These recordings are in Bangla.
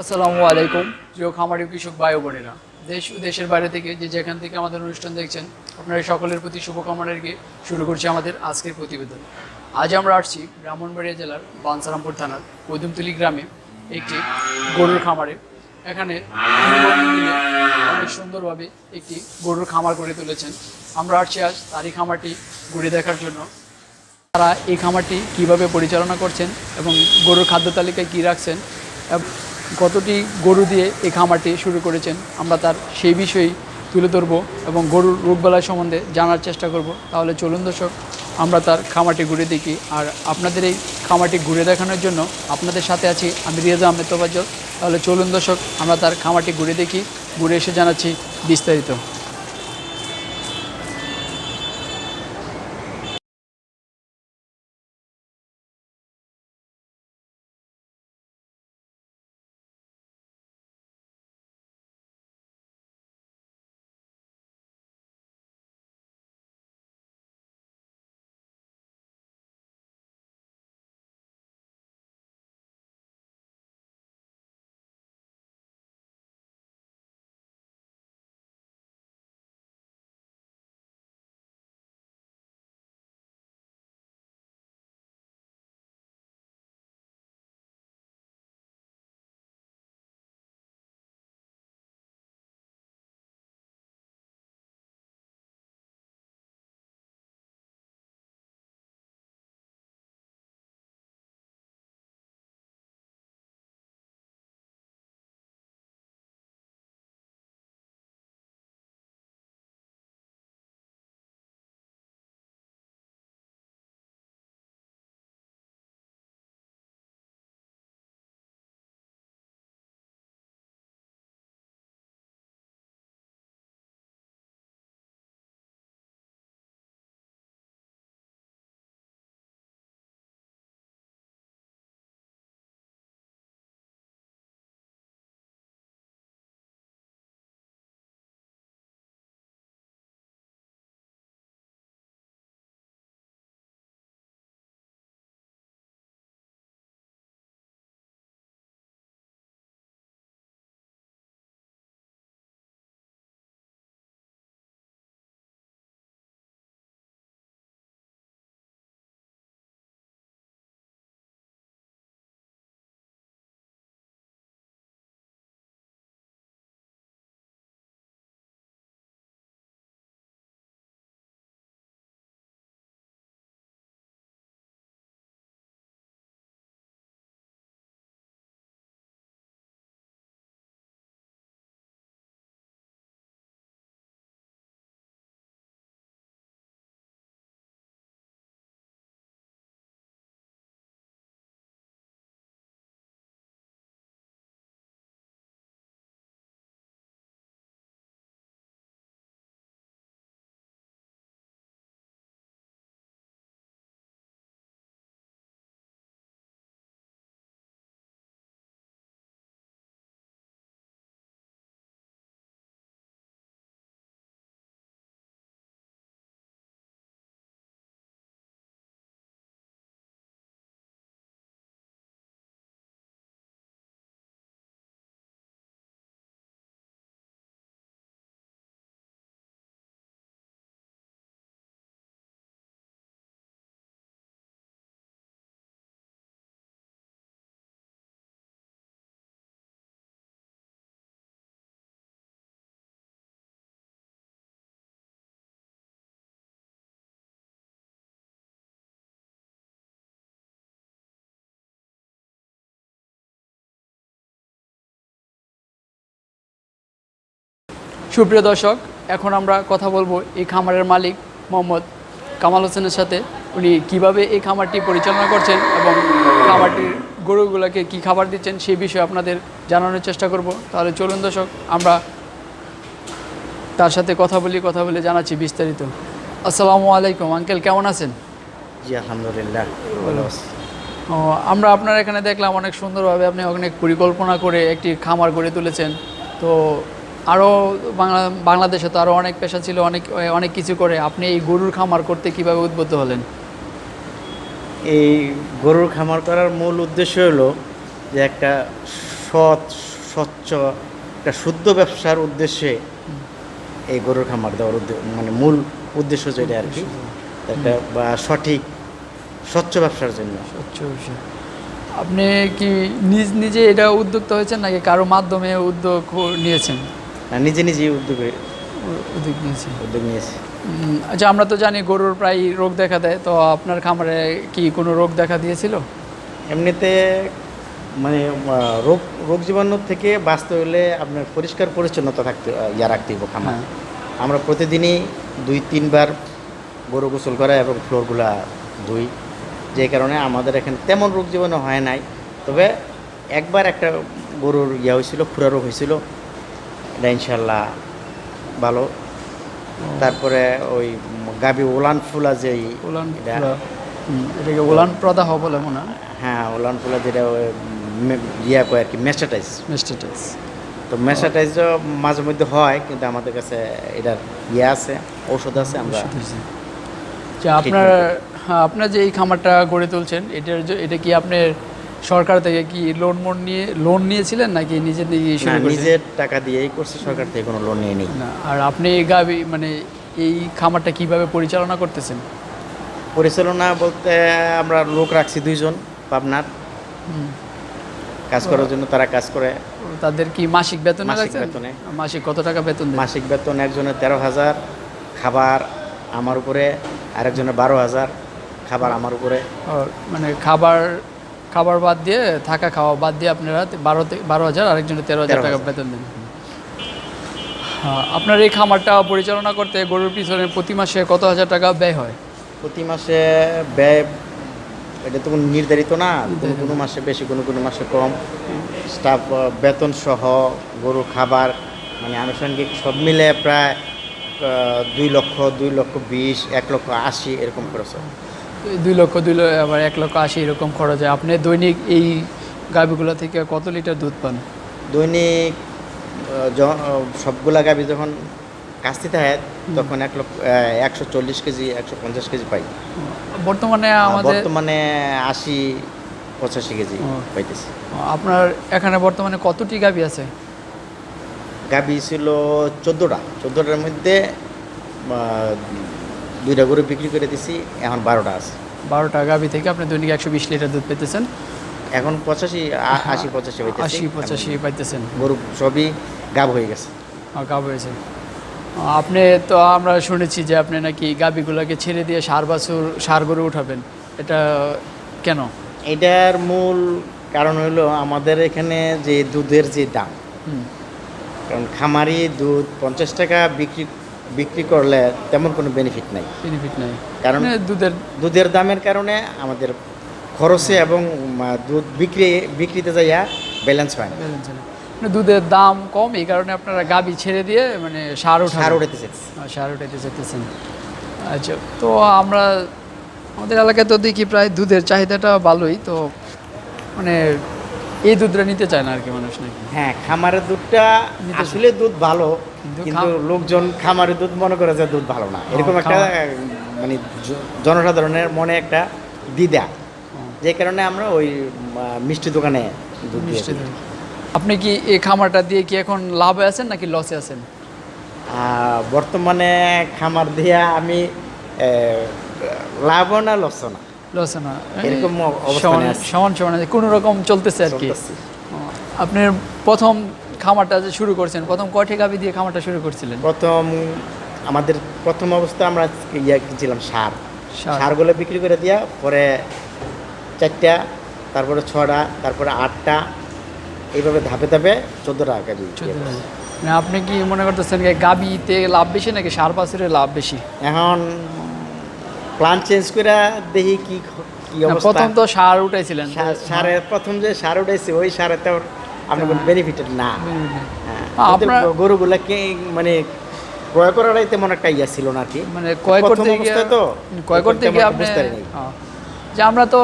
আসসালামু আলাইকুম। প্রিয় খামারি, কৃষক ভাই বোনেরা, দেশ দেশের বাইরে থেকে যে যেখান থেকে আমাদের অনুষ্ঠান দেখছেন, আপনারা সকলের প্রতি শুভকামনা রেখে শুরু করছি আমাদের আজকের প্রতিবেদন। আজ আমরা আসছি ব্রাহ্মণবাড়িয়া জেলার বানসারামপুর থানার কদমতলি গ্রামে একটি গরুর খামারে। এখানে অনেক সুন্দরভাবে একটি গরুর খামার করে তুলেছেন। আমরা আসছি আজ তারই খামারটি ঘুরে দেখার জন্য। তারা এই খামারটি কীভাবে পরিচালনা করছেন এবং গরুর খাদ্য তালিকায় কী রাখছেন? কতটি গরু দিয়ে এই খামারটি শুরু করেছেন। আমরা তার সেই বিষয়েই তুলে ধরবো এবং গরুর রোগবালাই সম্বন্ধে জানার চেষ্টা করব। তাহলে চলুন দর্শক, আমরা তার খামারটি ঘুরে দেখি। আর আপনাদের এই খামারটি ঘুরে দেখানোর জন্য আপনাদের সাথে আছি আমি রিয়াজা আহমেদ তোবাজ্জল তাহলে চলুন দর্শক, আমরা তার খামারটি ঘুরে দেখি। ঘুরে এসে জানাচ্ছি বিস্তারিত। সুপ্রিয় দর্শক এখন আমরা কথা বলব এই খামারের মালিক মোহাম্মদ কামাল হোসেনের সাথে। উনি কীভাবে এই খামারটি পরিচালনা করছেন এবং খামারটির গরুগুলোকে কি খাবার দিচ্ছেন সেই বিষয়ে আপনাদের জানানোর চেষ্টা করব। তাহলে চলুন দর্শক আমরা তার সাথে কথা বলি কথা বলে জানাচ্ছি বিস্তারিত। আসসালামু আলাইকুম আঙ্কেল কেমন আছেন? জি আলহামদুলিল্লাহ ভালো আছি। ও, আমরা আপনার এখানে দেখলাম অনেক সুন্দরভাবে আপনি অনেক পরিকল্পনা করে একটি খামার গড়ে তুলেছেন। তো আরও বাংলা বাংলাদেশে তো আরও অনেক পেশা ছিল অনেক অনেক কিছু করে। আপনি এই গরুর খামার করতে কীভাবে উদ্বুদ্ধ হলেন? এই গরুর খামার করার মূল উদ্দেশ্য হলো যে একটা সৎ স্বচ্ছ একটা শুদ্ধ ব্যবসার উদ্দেশ্যে এই গরুর খামার দেওয়ার মানে মূল উদ্দেশ্য যেটা আর কি। একটা বা সঠিক স্বচ্ছ ব্যবসার জন্য। স্বচ্ছ বিষয়। আপনি কি নিজ নিজে এটা উদ্যোক্তা হয়েছেন নাকি কারও মাধ্যমে উদ্যোগ নিয়েছেন? নিজে নিজেই উদ্যোগে উদ্যোগ নিয়েছেন উদ্যোগ নিয়েছি। আচ্ছা আমরা তো জানি গরুর প্রায় রোগ দেখা দেয় তো আপনার খামারে কি কোনো রোগ দেখা দিয়েছিল? এমনিতে মানে রোগ রোগ জীবাণু থেকে বাঁচতে হলে আপনার পরিষ্কার পরিচ্ছন্নতা থাকতে ইয়া রাখতে হবে খামার। হ্যাঁ। আমরা প্রতিদিনই দুই তিনবার গরু গোসল করা এবং ফ্লোরগুলা ধুই যে কারণে আমাদের এখানে তেমন রোগ জীবাণু হয় নাই। তবে একবার একটা গরুর ইয়া হয়েছিল খুরা রোগ হয়েছিল এটা ইনশাল্লাহ ভালো। তারপরে ওই গাবি ওলান ফুলা যে উলান এটা ফুলা- হুম, এটাকে প্রদাহ বলে মনে হয়। হ্যাঁ ওলান ফুলা যেটা ইয়া কয় আর কি মেস্টাটাইজ মেস্টেটাইস তো মেসাটাইজও মাঝে মধ্যে হয় কিন্তু আমাদের কাছে এটার ইয়ে আছে ঔষধ আছে আমরা আপনার হ্যাঁ, আপনার যে এই খামারটা গড়ে তুলছেন এটার যে- এটা কি আপনার সরকার থেকে কি লোন মোন নিয়ে লোন নিয়েছিলেন নাকি নিজে দিয়ে না, শুরু করেছেন? নিজের টাকা দিয়েই করছে সরকার থেকে কোনো লোন নিয়ে নিই না আর আপনি গাবি মানে এই খামারটা কীভাবে পরিচালনা করতেছেন? পরিচালনা বলতে আমরা লোক রাখছি দুইজন পাবনার। কাজ করার জন্য তারা কাজ করে। তাদের কি মাসিক বেতন মাসিক বেতনে। মাসিক কত টাকা বেতন মাসিক বেতন একজনের তেরো হাজার খাবার আমার উপরে আরেকজনের বারো হাজার খাবার আমার উপরে। মানে খাবার খাবার বাদ দিয়ে থাকা খাওয়া বাদ দিয়ে আপনারা বারো বারো হাজার আরেকজনের তেরো হাজার টাকা বেতন দেন। হ্যাঁ, আপনার এই খামারটা পরিচালনা করতে গরুর পিছনে প্রতি মাসে কত হাজার টাকা ব্যয় হয়? প্রতি মাসে ব্যয় এটা তো নির্ধারিত না কোনো কোনো মাসে বেশি কোনো কোনো মাসে কম। স্টাফ বেতন সহ গরু খাবার মানে আনুষঙ্গিক সব মিলে প্রায় দুই লক্ষ দুই লক্ষ বিশ এক লক্ষ আশি এরকম খরচ হয়। দুই লক্ষ দুই লক্ষ আবার এক লক্ষ আশি এরকম খরচ হয়। আপনি দৈনিক এই গাভিগুলো থেকে কত লিটার দুধ পান? দৈনিক সবগুলা গাবি যখন কাস্তি থাকে তখন এক লক্ষ একশো চল্লিশ কেজি একশো পঞ্চাশ কেজি পাই। বর্তমানে আমাদের বর্তমানে আশি পঁচাশি কেজি পাইতেছি। আপনার এখানে বর্তমানে কতটি গাভি আছে? গাবি ছিল চোদ্দোটা। চোদ্দোটার মধ্যে দুইটা গরু বিক্রি করে দিছি এখন বারোটা আছে। বারোটা গাভি থেকে আপনি দৈনিক একশো বিশ লিটার দুধ পেতেছেন। এখন পঁচাশি আশি পঁচাশি আশি পঁচাশি পাইতেছেন। গরু সবই গাব হয়ে গেছে। গাভ হয়েছে। আপনি তো আমরা শুনেছি যে আপনি নাকি গাভিগুলোকে ছেড়ে দিয়ে সার বাছুর সার গরু উঠাবেন। এটা কেন? এটার মূল কারণ হলো আমাদের এখানে যে দুধের যে দাম কারণ খামারি দুধ পঞ্চাশ টাকা বিক্রি বিক্রি করলে তেমন কোনো বেনিফিট নাই। বেনিফিট নেই। কারণ মানে দুধের দুধের দামের কারণে আমাদের খরচে এবং দুধ বিক্রি বিক্রিতে যাইয়া ব্যালেন্স হয় না। মানে দুধের দাম কম এই কারণে আপনারা গাভি ছেড়ে দিয়ে মানে সার উঠান। সার উঠাতে সার উঠাইতে চাইতেছেন। আচ্ছা তো আমরা আমাদের এলাকায় তো দেখি প্রায় দুধের চাহিদাটা ভালোই তো মানে এই দুধটা নিতে চায় না আর কি মানুষ নাকি? হ্যাঁ খামারের দুধটা আসলে দুধ ভালো কিন্তু লোকজন খামারের দুধ মনে করে যে দুধ ভালো না। এরকম একটা মানে জনসাধারণের মনে একটা দ্বিধা যে কারণে আমরা ওই মিষ্টি দোকানে দুধ মিষ্টি আপনি কি এই খামারটা দিয়ে কি এখন লাভে আছেন নাকি লসে আছেন? বর্তমানে খামার দিয়া আমি লাভও না লস না। লসে না এরকম সমান সমান। কোনো রকম চলতেছে আর কি। আপনি প্রথম খামারটা যে শুরু করছেন প্রথম কয়টি গাভি দিয়ে খামারটা শুরু করছিলেন প্রথম আমাদের প্রথম অবস্থা আমরা ইয়া কিনছিলাম সার সার। সারগুলো বিক্রি করে দিয়া পরে চারটা তারপরে ছটা তারপরে আটটা এইভাবে ধাপে ধাপে চোদ্দোটা হাজার। মানে আপনি কি মনে করতেছেন গাবিতে লাভ বেশি নাকি সার বাছুরে লাভ বেশি এখন প্ল্যান চেঞ্জ করে দেখি কি কি অবস্থা। প্রথম তো সার উঠাইছিলেন। সারে সারের প্রথম যে সার উঠাইছে ওই সারে তো আপনার কোনো বেনিফিট না। হ্যাঁ, আপনার- গরুগুলাকে মানে ক্রয় করাটাই তেমন একটা ইয়া ছিল না কি। মানে ক্রয় করতে গিয়ে তো ক্রয় করতে গিয়ে আপনি বুঝতে হ্যাঁ। যে আমরা তো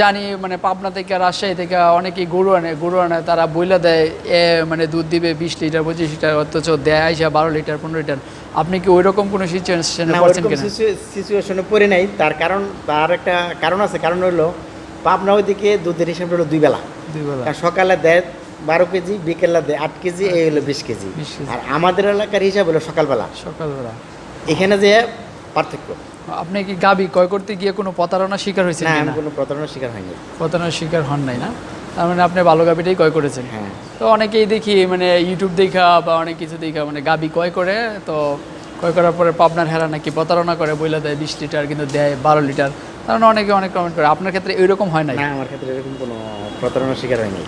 জানি মানে পাবনা থেকে রাজশাহী থেকে অনেকেই গরু আনে গরু আনে তারা বইলা দেয় এ মানে দুধ দিবে বিশ লিটার পঁচিশ লিটার অথচ দেয় আইসা বারো লিটার পনেরো লিটার। আপনি কি ওই রকম কোনো সিচুয়েশনে না পড়ছেন কিনা? সিচুয়েশনে পড়ে নাই। তার কারণ তার একটা কারণ আছে। কারণ হলো পাবনা ওইদিকে দুধের হিসাব হলো দুই বেলা। দুই বেলা। সকালে দেয় বারো কেজি বিকেলা দেয় আট কেজি এই হলো বিশ কেজি। 20 কেজি। আর আমাদের এলাকার হিসাব হলো সকালবেলা। সকালবেলা। এখানে যে পার্থক্য। আপনি কি গাবি? ক্রয় করতে গিয়ে কোনো প্রতারণা শিকার হয়েছেন না আমি কোনো প্রতারণার শিকার হয়নি প্রতারণার শিকার হন নাই না? তার মানে আপনি ভালো গাবিটাই ক্রয় করেছেন। হ্যাঁ। তো অনেকেই দেখি মানে ইউটিউব দেখা বা অনেক কিছু দেখা মানে গাবি ক্রয় করে তো ক্রয় করার পরে পাবনার হেরা নাকি প্রতারণা করে বইলা দেয় বিশ লিটার কিন্তু দেয় বারো লিটার। তার মানে অনেকে অনেক কমেন্ট করে। আপনার ক্ষেত্রে এরকম হয় নাই? না আমার ক্ষেত্রে এরকম কোনো প্রতারণার শিকার হয়নি।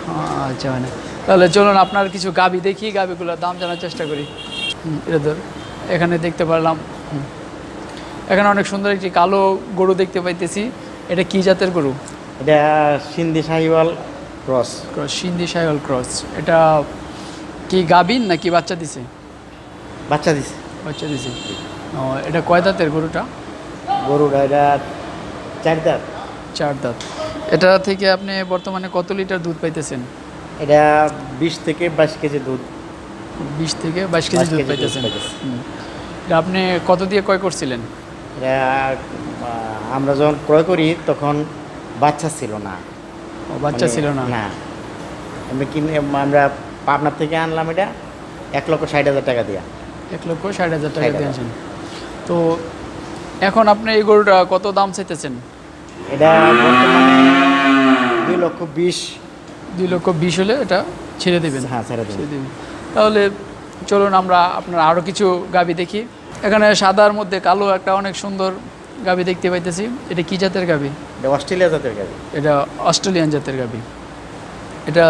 আচ্ছা মানে তাহলে চলুন আপনার কিছু গাবি দেখি গাবিগুলোর দাম জানার চেষ্টা করি। এটা ধর এখানে দেখতে পারলাম। এখানে অনেক সুন্দর একটি কালো গরু দেখতে পাইতেছি। এটা কি জাতের গরু? এটা Sindhi Sahiwal cross. Cross Sindhi Sahiwal cross. এটা কি গাবিন নাকি বাচ্চা দিছে? বাচ্চা দিছে। বাচ্চা দিছে। ও এটা কয় দাঁতের গরুটা? গরুর এটা চার দাঁত। চার দাঁত। এটা থেকে আপনি বর্তমানে কত লিটার দুধ পাইতেছেন? এটা বিশ থেকে বাইশ কেজি দুধ। বিশ থেকে বাইশ কেজি দুধ পাইতেছেন। পাইতেছি। এটা আপনি কত দিয়ে ক্রয় করছিলেন? আমরা যখন ক্রয় করি তখন বাচ্চা ছিল না। ও বাচ্চা মানে ছিল না? না। আমরা কিনে আমরা পাবনার থেকে আনলাম এটা এক লক্ষ ষাট হাজার টাকা দিয়া। এক লক্ষ ষাট হাজার টাকা 60,000 দিয়েছেন। তো এখন আপনি এই গরুটা কত দাম চাইতেছেন? এটা বর্তমানে দুই লক্ষ বিশ। দুই লক্ষ বিশ হলে এটা ছেড়ে দেবেন। হ্যাঁ ছেড়ে ছেড়ে দেবেন। তাহলে চলুন আমরা আপনার আরও কিছু গাবি দেখি। এখানে সাদার মধ্যে কালো একটা অনেক সুন্দর গাবি দেখতে পাইতেছি। এটা কি জাতের গাবি? এটা অস্ট্রেলিয়া জাতের গাড়ি এটা অস্ট্রেলিয়ান জাতের গাবি। এটা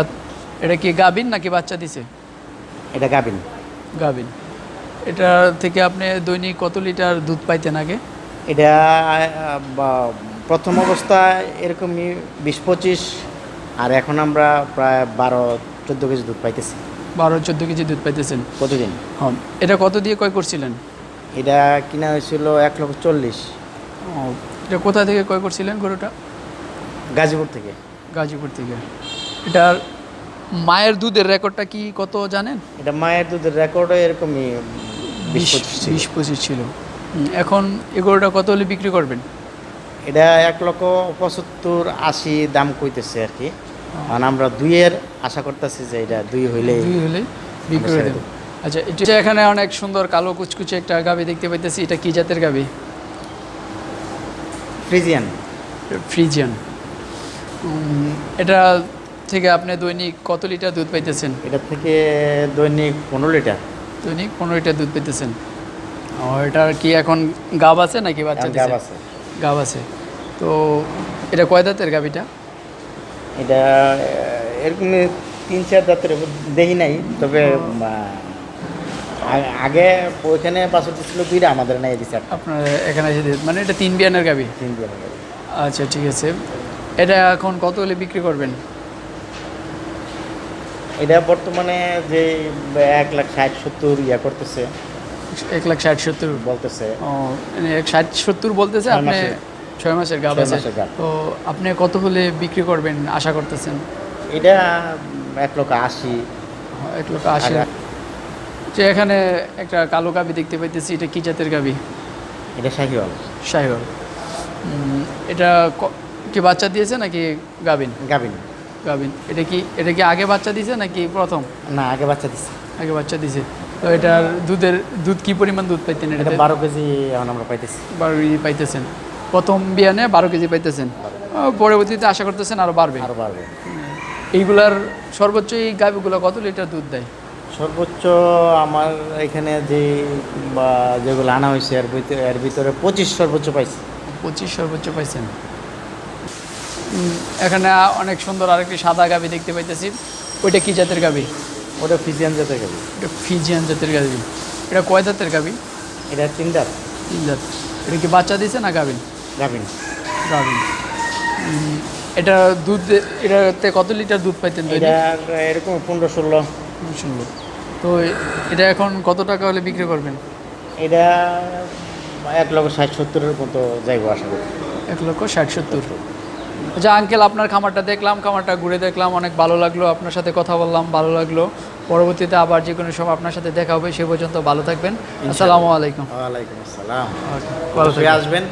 এটা কি গাবিন নাকি বাচ্চা দিছে? এটা গাবিন। গাবিন। এটা থেকে আপনি দৈনিক কত লিটার দুধ পাইতেন আগে? এটা প্রথম অবস্থায় এরকমই বিশ পঁচিশ আর এখন আমরা প্রায় বারো চোদ্দ কেজি দুধ পাইতেছি। বারো চোদ্দ কেজি দুধ পাইতেছেন। প্রতিদিন। হ্যাঁ এটা কত দিয়ে ক্রয় করছিলেন? এটা কিনা হয়েছিল এক লক্ষ চল্লিশ। ও, এটা কোথা থেকে ক্রয় করছিলেন গরুটা? গাজীপুর থেকে। গাজীপুর থেকে। এটার মায়ের দুধের রেকর্ডটা কি কত জানেন? এটা মায়ের দুধের রেকর্ডও এরকমই বিশ পঁচিশ ছিল। বিশ পঁচিশ ছিল। এখন এই গরুটা কত হলে বিক্রি করবেন? এটা এক লক্ষ পঁচাত্তর আশি দাম কইতেছে আর কি। কারণ আমরা দুইয়ের আশা করতেছি যে এটা দুই হইলেই দুই হলে বিক্রি করে আচ্ছা এটা এখানে অনেক সুন্দর কালো কুচকুচে একটা গাবি দেখতে পাইতেছি। এটা কি জাতের গাবি? ফ্রিজিয়ান। ফ্রিজিয়ান। এটা থেকে আপনি দৈনিক কত লিটার দুধ পাইতেছেন? এটা থেকে দৈনিক পনেরো লিটার। দৈনিক পনেরো লিটার দুধ পাইতেছেন। এটার কি এখন গাব আছে নাকি বাচ্চা গাব আছে। গাব আছে। তো এটা কয় দাঁতের গাবিটা? এটা এরকম তিন চার জাতের দেখি নাই তবে আগে ওইখানে বাসতি ছিল দুইটা আমাদের দিচ্ছে একটা। আপনার এখানে এসে মানে এটা তিন বিয়ানের গাবি? তিন জনের গাড়ি। আচ্ছা ঠিক আছে। এটা এখন কত হলে বিক্রি করবেন? এটা বর্তমানে যে এক লাখ ষাট সত্তর ইয়া করতেছে। এক লাখ ষাট সত্তর? বলতেছে। ও মানে এক ষাট সত্তর বলতেছে আপনি ছয় মাসের গাব আছে। তো আপনি কত হলে বিক্রি করবেন আশা করতেছেন? এটা এক লক্ষ আশি। এক লক্ষ আশি যে এখানে একটা কালো গাবি দেখতে পাইতেছি এটা কি জাতের গাবি? এটা শাহিওয়াল। সাহিওয়াল উম, এটা কি বাচ্চা দিয়েছে নাকি গাবিন? গাবিন। গাবিন। এটা কি এটা কি আগে বাচ্চা দিয়েছে নাকি প্রথম? না আগে বাচ্চা দিচ্ছে আগে বাচ্চা দিছে। তো এটার দুধের দুধ কি পরিমাণ দুধ পাইতেন এটা বারো কেজি এখন আমরা পাইতেছি। বারো কেজি পাইতেছেন। প্রথম বিয়ানে বারো কেজি পাইতেছেন। পরবর্তীতে আশা করতেছেন আরও বাড়বে। আরও বাড়বে। এইগুলার সর্বোচ্চ এই গাভিগুলো কত লিটার দুধ দেয়? সর্বোচ্চ আমার এখানে যে বা যেগুলো আনা হয়েছে এর ভিতরে এর ভিতরে পঁচিশ সর্বোচ্চ পাইছি। পঁচিশ সর্বোচ্চ পাইছেন। এখানে অনেক সুন্দর আরেকটি সাদা গাভি দেখতে পাইতেছি। ওইটা কি জাতের গাভি ওটা ফিজিয়ান জাতের গাবি। এটা ফিজিয়ান জাতের গাবি। এটা কয় জাতের গাভি এটা তিন দাঁত তিন জাত। এটা কি বাচ্চা দিছে না গাভিন গাবিন গাভিন উম, এটা দুধ এটাতে কত লিটার দুধ পাইতেন এটা এরকম পনেরো ষোলো। শুনব তো এটা এখন কত টাকা হলে বিক্রি করবেন? এটা এক লক্ষ ষাট সত্তরের মতো যাইবো আশা করি। এক লক্ষ ষাট সত্তর। আচ্ছা আঙ্কেল আপনার খামারটা দেখলাম খামারটা ঘুরে দেখলাম অনেক ভালো লাগল। আপনার সাথে কথা বললাম ভালো লাগল। পরবর্তীতে আবার যে কোনো সময় আপনার সাথে দেখা হবে সে পর্যন্ত ভালো থাকবেন। আসসালামু আলাইকুম। ওয়ালাইকুম আসসালাম। আসবেন?